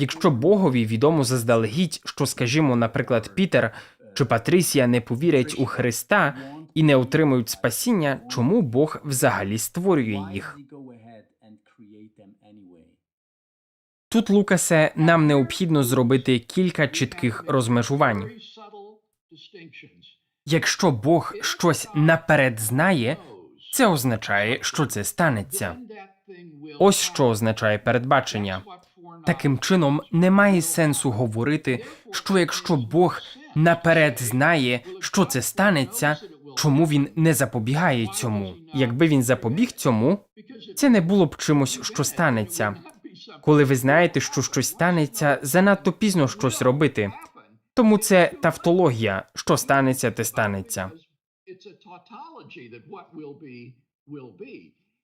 Якщо Богові відомо заздалегідь, що, скажімо, наприклад, Пітер чи Патрісія не повірять у Христа і не отримають спасіння, чому Бог взагалі створює їх? Тут, Лукасе, нам необхідно зробити кілька чітких розмежувань. Якщо Бог щось наперед знає, це означає, що це станеться. Ось що означає передбачення. Таким чином, немає сенсу говорити, що якщо Бог наперед знає, що це станеться, чому він не запобігає цьому? Якби він запобіг цьому, це не було б чимось, що станеться. Коли ви знаєте, що щось станеться, занадто пізно щось робити. Тому це тавтологія. Що станеться, те станеться.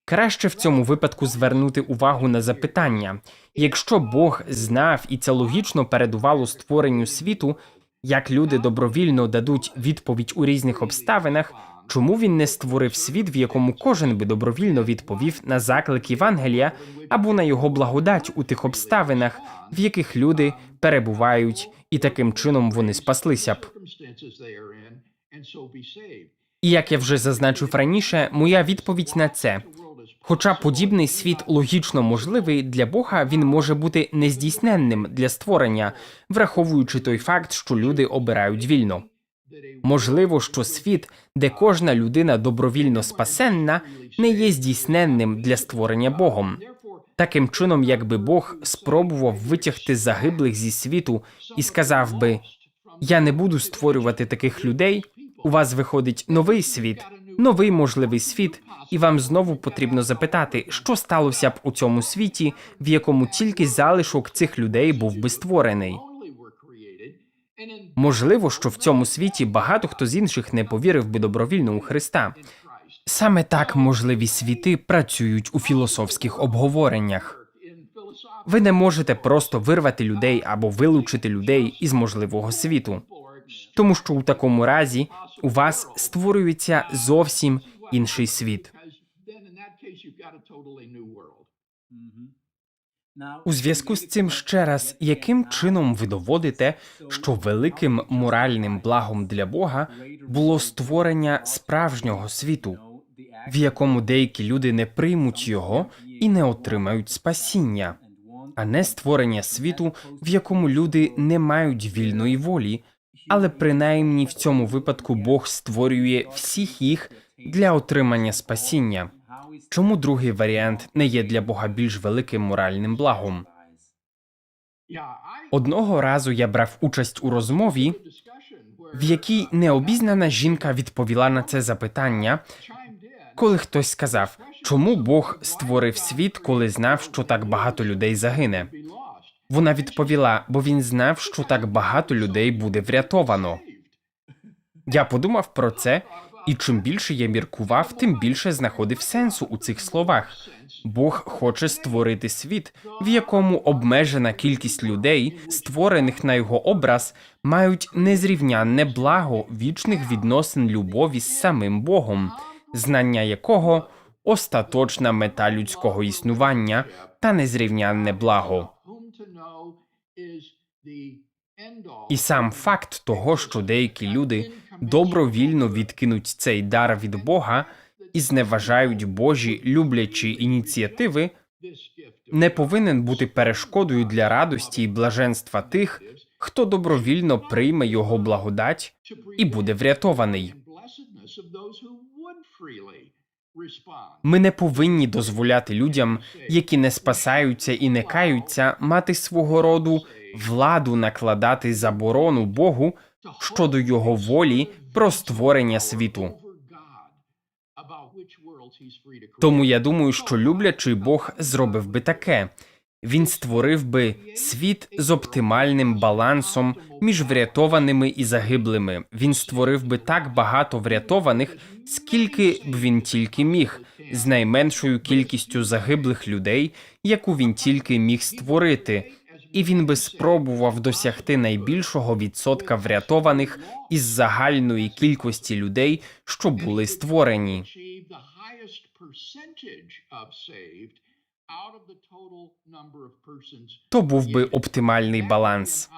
Краще в цьому випадку звернути увагу на запитання. Якщо Бог знав і це логічно передувало створенню світу, як люди добровільно дадуть відповідь у різних обставинах, чому він не створив світ, в якому кожен би добровільно відповів на заклик Євангелія або на його благодать у тих обставинах, в яких люди перебувають, і таким чином вони спаслися б. І як я вже зазначив раніше, моя відповідь на це. Хоча подібний світ логічно можливий для Бога, він може бути нездійсненним для створення, враховуючи той факт, що люди обирають вільно. Можливо, що світ, де кожна людина добровільно спасенна, не є здійсненним для створення Богом. Таким чином, якби Бог спробував витягти загиблих зі світу і сказав би: Я не буду створювати таких людей. У вас виходить новий світ, новий можливий світ, і вам знову потрібно запитати, що сталося б у цьому світі, в якому тільки залишок цих людей був би створений. Можливо, що в цьому світі багато хто з інших не повірив би добровільно у Христа. Саме так можливі світи працюють у філософських обговореннях. Ви не можете просто вирвати людей або вилучити людей із можливого світу, тому що у такому разі у вас створюється зовсім інший світ. У зв'язку з цим ще раз, яким чином ви доводите, що великим моральним благом для Бога було створення справжнього світу, в якому деякі люди не приймуть його і не отримають спасіння, а не створення світу, в якому люди не мають вільної волі, але принаймні в цьому випадку Бог створює всіх їх для отримання спасіння. Чому другий варіант не є для Бога більш великим моральним благом? Одного разу я брав участь у розмові, в якій необізнана жінка відповіла на це запитання, коли хтось сказав, чому Бог створив світ, коли знав, що так багато людей загине. Вона відповіла, бо він знав, що так багато людей буде врятовано. Я подумав про це, і чим більше я міркував, тим більше знаходив сенсу у цих словах. Бог хоче створити світ, в якому обмежена кількість людей, створених на його образ, мають незрівнянне благо вічних відносин любові з самим Богом, знання якого остаточна мета людського існування та незрівнянне благо. І сам факт того, що деякі люди добровільно відкинуть цей дар від Бога і зневажають Божі люблячі ініціативи, не повинен бути перешкодою для радості і блаженства тих, хто добровільно прийме його благодать і буде врятований. Ми не повинні дозволяти людям, які не спасаються і не каються, мати свого роду владу накладати заборону Богу щодо його волі про створення світу. Тому я думаю, що люблячий Бог зробив би таке. Він створив би світ з оптимальним балансом між врятованими і загиблими. Він створив би так багато врятованих, скільки б він тільки міг, з найменшою кількістю загиблих людей, яку він тільки міг створити. І він би спробував досягти найбільшого відсотка врятованих із загальної кількості людей, що були створені. То був би оптимальний баланс.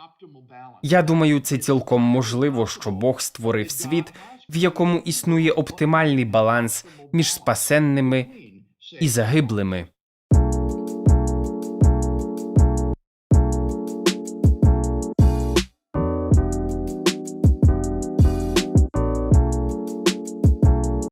Я думаю, це цілком можливо, що Бог створив світ, в якому існує оптимальний баланс між спасенними і загиблими.